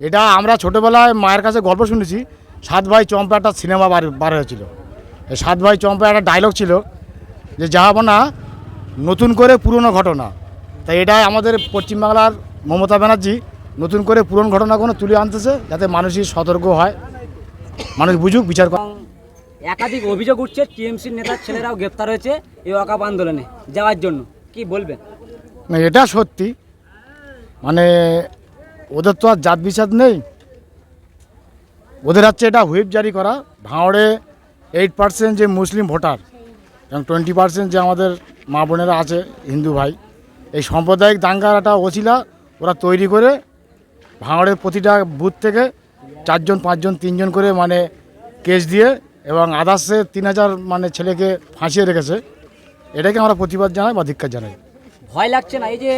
এটা আমরা ছোটোবেলায় মায়ের কাছে গল্প শুনেছি সাত ভাই চম্পা একটা সিনেমা বার বার হয়েছিল। এই সাত ভাই চম্পা একটা ডায়লগ ছিল যে যাহাবো না নতুন করে পুরনো ঘটনা। তাই এটাই আমাদের পশ্চিমবাংলার মমতা ব্যানার্জি নতুন করে পুরনো ঘটনাগুলো তুলে আনতেছে যাতে মানুষই সতর্ক হয় মানুষ বুঝুক বিচার করে। একাধিক অভিযোগ উঠছে টিএমসির নেতার ছেলেরাও গ্রেপ্তার হয়েছে এই অকাপ আন্দোলনে। যাওয়ার জন্য। কি বলবেন? না এটা সত্যি। মানে ওদের তো আর জাত বিচার নেই। ওদের হচ্ছে এটা হুইপ জারি করা। ভাঙড়ে এইট পার্সেন্ট যে মুসলিম ভোটার এবং টোয়েন্টি পার্সেন্ট যে আমাদের মা বোনেরা আছে, হিন্দু ভাই, এই সাম্প্রদায়িক দাঙ্গার একটা ওসিলা ওরা তৈরি করে ভাঙড়ের প্রতিটা বুথ থেকে চারজন, পাঁচজন, তিনজন করে মানে কেস দিয়ে এবং আদার্সে তিন হাজার মানে ছেলেকে ফাঁসিয়ে রেখেছে। এটাকে আমরা প্রতিবাদ জানাই বা ধিক্ষার জানাই। ভয় লাগছে না? এই যে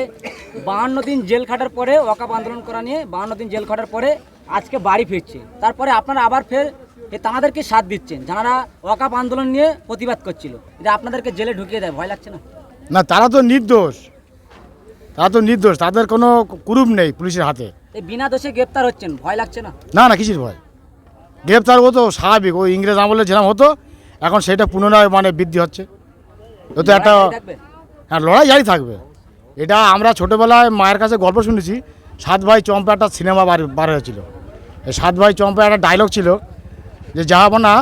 বাহান্ন দিন জেল খাটার পরে ওয়াকাপ আন্দোলন করা নিয়ে বাহান্ন দিন জেল খাটার পরে আজকে বাড়ি ফিরছে। তারপরে আপনারা আবার ফের এ তাঁদেরকে সাথ দিচ্ছেন যারা ওয়াকাপ আন্দোলন নিয়ে প্রতিবাদ করছিল। যে আপনাদেরকে জেলে ঢুকিয়ে দেয় ভয় লাগছে না? না তারা তো নির্দোষ। তারা তো নির্দোষ তাদের কোনো কুরুপ নেই পুলিশের হাতে। এই বিনা দোষে গ্রেপ্তার হচ্ছেন ভয় লাগছে না? না না কিসির ভয়? গ্রেপ্তার হতো স্বাভাবিক ওই ইংরেজ আমলে যেরকম হতো এখন সেটা পুনরায় মানে বৃদ্ধি হচ্ছে। ও তো একটা হ্যাঁ লড়াই জারি থাকবে। এটা আমরা ছোটোবেলায় মায়ের কাছে গল্প শুনেছি সাত ভাই চম্পা একটা সিনেমা বার বার হয়েছিল। এই সাত ভাই চম্পা একটা ডায়লগ ছিল যে যাহাবো না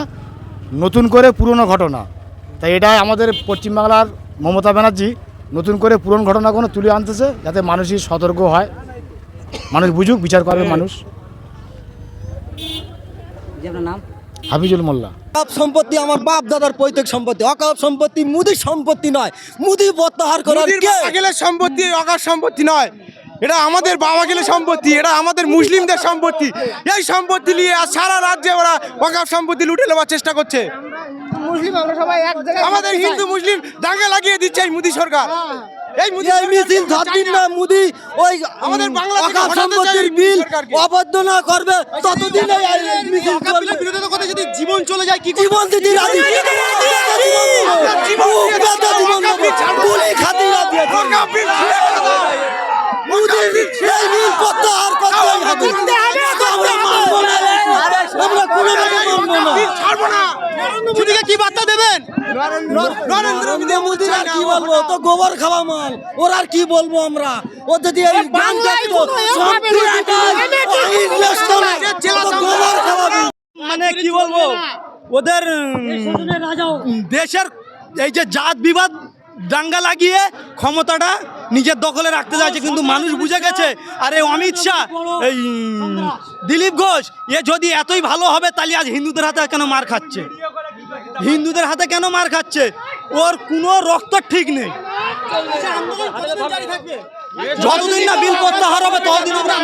নতুন করে পুরনো ঘটনা। তাই এটাই আমাদের পশ্চিমবাংলার মমতা ব্যানার্জি নতুন করে পুরনো ঘটনাগুলো তুলে আনতেছে যাতে মানুষই সতর্ক হয়। মানুষ বুঝুক বিচার করবে মানুষ। নাম? হাফিজুল মোল্লা। অকাপ সম্পত্তি আমার বাপ দাদার পৈতৃক সম্পত্তি। অকাপ সম্পত্তি মুদি সম্পত্তি নয়। মুদি প্রত্যাহার করার গেলে সম্পত্তি অকাপ সম্পত্তি নয়। এটা আমাদের বাবা গেলে সম্পত্তি এটা আমাদের মুসলিমদের সম্পত্তি। এই সম্পত্তি নিয়ে আর সারা রাজ্যে ওরা অকাপ সম্পত্তি লুটে নেওয়ার চেষ্টা করছে। আমাদের হিন্দু মুসলিম দাঙ্গা লাগিয়ে দিচ্ছে এই মোদী সরকার। এই মোদী এই মিছিল না। মুদি। ওই আমাদের বাংলা সম্পত্তির বিল। অবদ্ধ না করবে ততদিন মিছিল চলবে। বিরোধিতা করতে যদি জীবন চলে যায় কি জীবন দিতে রাজি জীবন জীবন দেবো। গুলি খাতি রাজি আছে। অকাপ বিল ছিঁড়ে ফেলে দাও। মুদির এই বিল প্রত্যাহার করতে হবে আমরা মানবো না আমরা কোনোভাবে মানবো না বিল ছাড়বো না মোদীকে কি বার্তা দেবেন? নরেন্দ্র আর কি বলব? তো গোবর খাওয়া মাল। ওর আর কি বলব আমরা? ও যদি এই গান থাকতো গোবর খাওয়াবি মানে কি বলব? ওদের দেশের এই যে জাত বিবাদ দাঙ্গা লাগিয়ে ক্ষমতাটা নিজের দখলে রাখতে চাইছে কিন্তু মানুষ বুঝে গেছে আরে অমিত শাহ এই দিলীপ ঘোষ এ যদি এতই ভালো হবে তাহলে আজ হিন্দুদের হাতে কেন মার খাচ্ছে? হিন্দুদের হাতে কেন মার খাচ্ছে? ওর কোনো রক্ত ঠিক নেই। যতদিন না বিল প্রত্যাহার হবে ততদিন আমরা